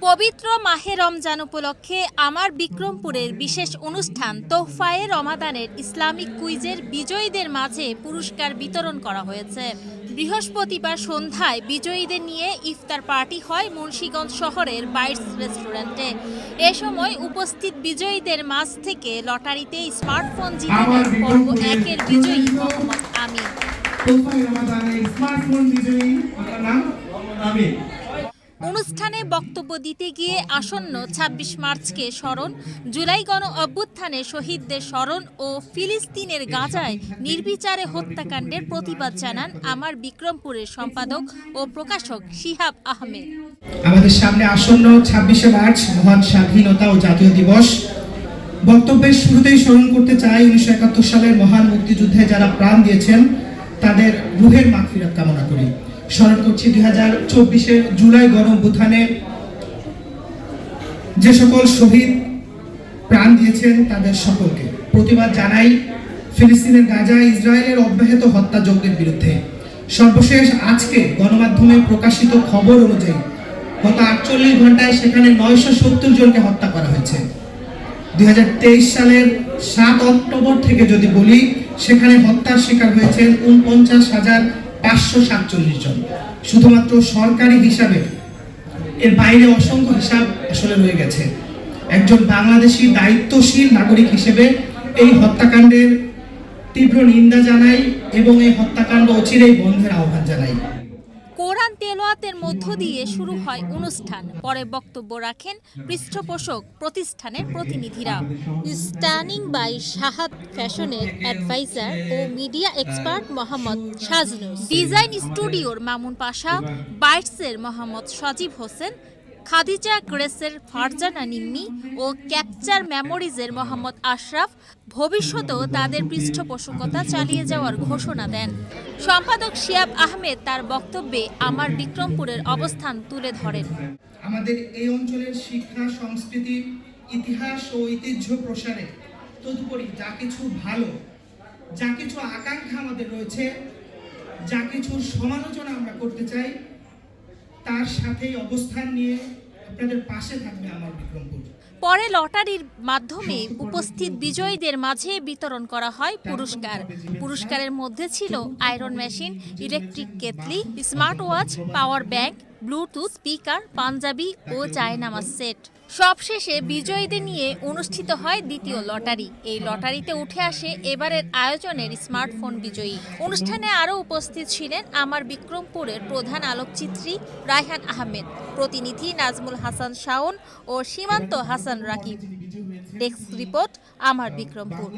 পবিত্র মাহে রমজান উপলক্ষে আমার বিক্রমপুরের বিশেষ অনুষ্ঠান তোহফায়ে রমাদানের ইসলামিক কুইজের বিজয়ীদের মাঝে পুরস্কার বিতরণ করা হয়েছে। বৃহস্পতিবার সন্ধ্যায় বিজয়ীদের নিয়ে ইফতার পার্টি হয় মুন্সীগঞ্জ শহরের বাইটস রেস্টুরেন্টে। এ সময় উপস্থিত বিজয়ীদের মাঝ থেকে লটারিতে স্মার্টফোন জিতে নেন পর্ব একের বিজয়ী মোহাম্মদ রমাদানের স্মার্টফোন বিজয়ী নাম? আমিন। অনুষ্ঠানে বক্তব্য দিতে গিয়ে আসন্ন ২৬ মার্চকে স্মরণ, জুলাই গণ অভ্যুত্থানে শহীদদের স্মরণ ও ফিলিস্তিনের গাজায় নির্বিচারে হত্যাকাণ্ডের প্রতিবাদ জানান আমার বিক্রমপুরের সম্পাদক ও প্রকাশক শিহাব আহমেদ। আমাদের সামনে আসন্ন ছাব্বিশে মার্চ মহান স্বাধীনতা ও জাতীয় দিবস। বক্তব্যের শুরুতেই স্মরণ করতে চাই উনিশশো একাত্তর সালের মহান মুক্তিযুদ্ধে যারা প্রাণ দিয়েছেন, তাদের রুহের মাগফিরাত কামনা করি। স্মরণ করছি দুই হাজার চব্বিশের জুলাই গণ অভ্যুত্থানে যে সকল শহীদ প্রাণ দিয়েছেন তাদের সকলকে। প্রতিবাদ জানাই ফিলিস্তিনের গাজা, ইসরায়েলের অব্যাহত হত্যাযজ্ঞের বিরুদ্ধে। সর্বশেষ আজকে গণমাধ্যমে প্রকাশিত খবর অনুযায়ী গত আটচল্লিশ ঘন্টায় সেখানে নয়শো সত্তর জনকে হত্যা করা হয়েছে। দুই হাজার তেইশ সালের সাত অক্টোবর থেকে যদি বলি, সেখানে হত্যার শিকার হয়েছেন উনপঞ্চাশ হাজার পাঁচশো সাতচল্লিশ জন। শুধুমাত্র সরকারি হিসাবে এর বাইরে অসংখ্য হিসাব আসলে রয়ে গেছে। একজন বাংলাদেশি দায়িত্বশীল নাগরিক হিসেবে এই হত্যাকাণ্ডের তীব্র নিন্দা জানাই এবং এই হত্যাকাণ্ড অচিরেই বন্ধের আহ্বান জানাই। তেলোয়াতের মধ্য দিয়ে শুরু হয় অনুষ্ঠান। পরে বক্তব্য রাখেন পৃষ্ঠপোষক প্রতিষ্ঠানের প্রতিনিধিরা। স্টানিং বাই শাহাদ ফ্যাশনের অ্যাডভাইজার ও media expert Mohammad Sajnu's design স্টুডিওর মামুন পাশা, বাইটসের মোহাম্মদ সজীব হোসেন খাদিজা গ্রেসের ফারজানা নিম্মি ও ক্যাপচার মেমোরিজের মোহাম্মদ আশরাফ ভবিষ্যতেও তাদের পৃষ্ঠপোষকতা চালিয়ে যাওয়ার ঘোষণা দেন। সম্পাদক শিয়াব আহমেদ তার বক্তব্যে আমার বিক্রমপুরের অবস্থান তুলে ধরেন। আমাদের এই অঞ্চলের শিক্ষা, সংস্কৃতি, ইতিহাস ও ঐতিহ্য প্রসারে তদুপরি যা কিছু ভালো, যা কিছু আকাঙ্ক্ষা আমাদের রয়েছে, যা কিছুর সমালোচনা আমরা করতে চাই তার সাথেই অবস্থান নিয়ে আপনাদের পাশে থাকবে আমার বিক্রমপুর। পরে লটারির মাধ্যমে উপস্থিত বিজয়ীদের মাঝে বিতরণ করা হয় পুরস্কার। পুরস্কারের মধ্যে ছিল iron machine electric কেতলি smart watch power bank Bluetooth, speaker, Punjabi ও জায়নামাজ সেট। সবশেষে বিজয়ীদের নিয়ে অনুষ্ঠিত হয় দ্বিতীয় লটারি। এই লটারিতে উঠে আসে এবারের আয়োজনের স্মার্টফোন বিজয়ী। অনুষ্ঠানে আরও উপস্থিত ছিলেন আমার বিক্রমপুরের প্রধান আলোকচিত্রী রায়হান আহমেদ, প্রতিনিধি নাজমুল হাসান শাওন ও সীমান্ত হাসান রাকিব। ডেস্ক রিপোর্ট, আমার বিক্রমপুর।